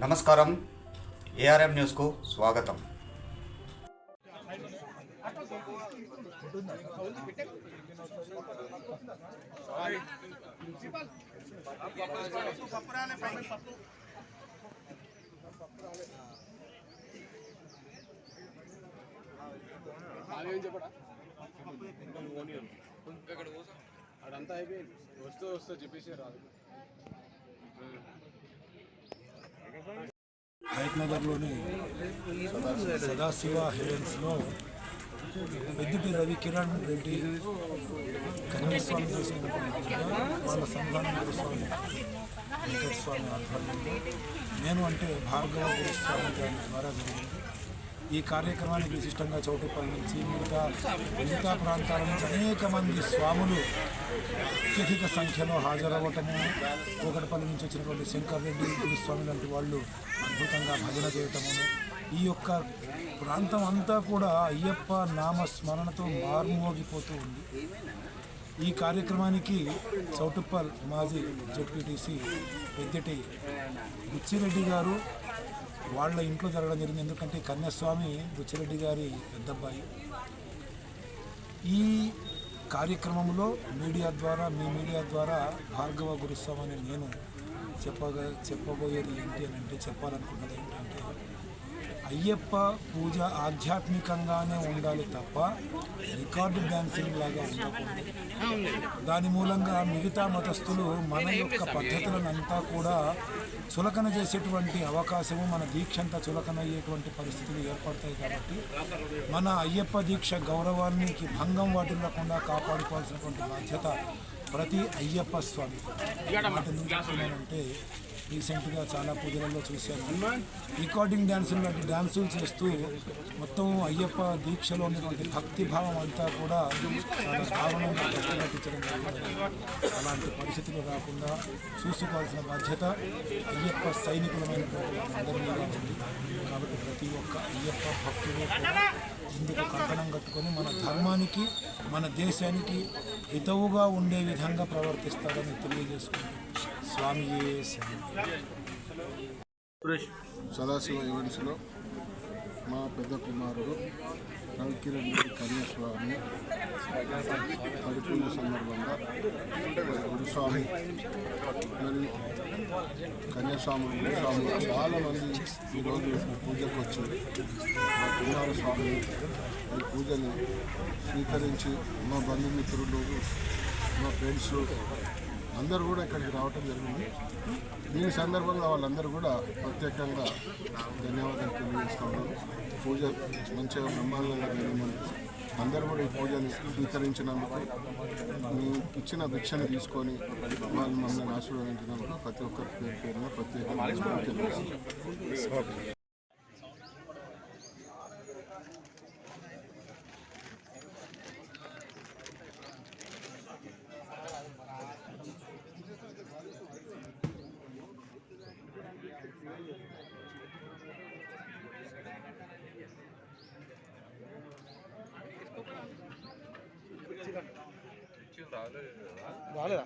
నమస్కారం ఏఆర్ఎం న్యూస్కు స్వాగతం అడంతా అయిపోయింది వస్తూ వస్తూ చెప్పేసి రాదు హైదరాబాద్లోని సదాశివ హెవెన్స్లో పెద్దిటి రవి కిరణ్ రెడ్డి కన్యాస్వామి చేసినటువంటి వాళ్ళ సంధానం స్వామి వెంకటస్వామి ఆధ్వర్యంలో. నేను అంటే భార్గవ గురుస్వామి గారి ద్వారా జరిగింది. ఈ కార్యక్రమానికి విశిష్టంగా చౌటుపల్లి నుంచి మిగతా మిగతా ప్రాంతాల నుంచి అనేక మంది స్వాములు అత్యధిక సంఖ్యలో హాజరవ్వటము కోకటపల్లి నుంచి వచ్చినటువంటి శంకర్ రెడ్డి గురుస్వామి లాంటి వాళ్ళు అద్భుతంగా భజన చేయటము. ఈ యొక్క ప్రాంతం అంతా కూడా అయ్యప్ప నామ స్మరణతో మార్మోగిపోతూ ఉంది. ఈ కార్యక్రమానికి చౌటుప్పల్ మాజీ జెడ్పీటీసీ పెద్దటి బుచ్చిరెడ్డి గారు వాళ్ళ ఇంట్లో జరగడం జరిగింది. ఎందుకంటే కన్యాస్వామి బుచ్చిరెడ్డి గారి పెద్దబ్బాయి. ఈ కార్యక్రమంలో మీడియా ద్వారా మీ మీడియా ద్వారా భార్గవ గురుస్వామి అని నేను చెప్పగా చెప్పబోయేది ఏంటి అని అంటే చెప్పాలనుకున్నది ఏంటంటే అయ్యప్ప పూజ ఆధ్యాత్మికంగానే ఉండాలి తప్ప రికార్డు డ్యాన్సింగ్ లాగా ఉండకూడదు. దాని మూలంగా మిగతా మతస్థులు మన యొక్క పద్ధతులను అంతా కూడా చులకన చేసేటువంటి అవకాశము మన దీక్ష అంతా చులకన అయ్యేటువంటి పరిస్థితులు ఏర్పడతాయి కాబట్టి మన అయ్యప్ప దీక్ష గౌరవానికి భంగం వాటిల్లకుండా కాపాడుకోవాల్సినటువంటి బాధ్యత ప్రతి అయ్యప్ప స్వామి వాటి నుంచి రీసెంట్గా చాలా పూజలలో చూశాను రికార్డింగ్ డ్యాన్సులు లాంటి డ్యాన్సులు చేస్తూ మొత్తం అయ్యప్ప దీక్షలో ఉన్నటువంటి భక్తి భావం అంతా కూడా చాలా దారుణంగా కష్టపట్టించడం జరుగుతుంది అలాంటి పరిస్థితులు రాకుండా చూసుకోవాల్సిన బాధ్యత అయ్యప్ప సైనికులమైనటువంటి అందరి మీద ఉంది. కాబట్టి ప్రతి ఒక్క అయ్యప్ప భక్తులు ఇందుకు కంకణం కట్టుకొని మన ధర్మానికి మన దేశానికి హితవుగా ఉండే విధంగా ప్రవర్తిస్తారని తెలియజేసుకుంటూ స్వామియే సదాశివ ఈవెంట్స్లో మా పెద్ద కుమారుడు రవికిరణ్ రెడ్డి కన్యాస్వామి పరిపూర్ణ సందర్భంగా గురుస్వామి మరియు కన్యాస్వామి గురుస్వామి చాలామంది ఈరోజు పూజకు వచ్చి మా కుమారస్వామి ఈ పూజని స్వీకరించి మా బంధుమిత్రులు మా ఫ్రెండ్స్ అందరూ కూడా ఇక్కడికి రావటం జరిగింది. దీని సందర్భంగా వాళ్ళందరూ కూడా ప్రత్యేకంగా ధన్యవాదాలు తెలియజేస్తా పూజ మంచిగా బ్రహ్మాండంగా జరిగిందని అందరూ కూడా ఈ పూజని స్వీకరించినందుకు మీ ఇచ్చిన భిక్షను తీసుకొని వాళ్ళు మమ్మల్ని ఆశీర్వదించినందుకు ప్రతి ఒక్కరి పేరు పేరున ప్రత్యేకంగా రాలేదా?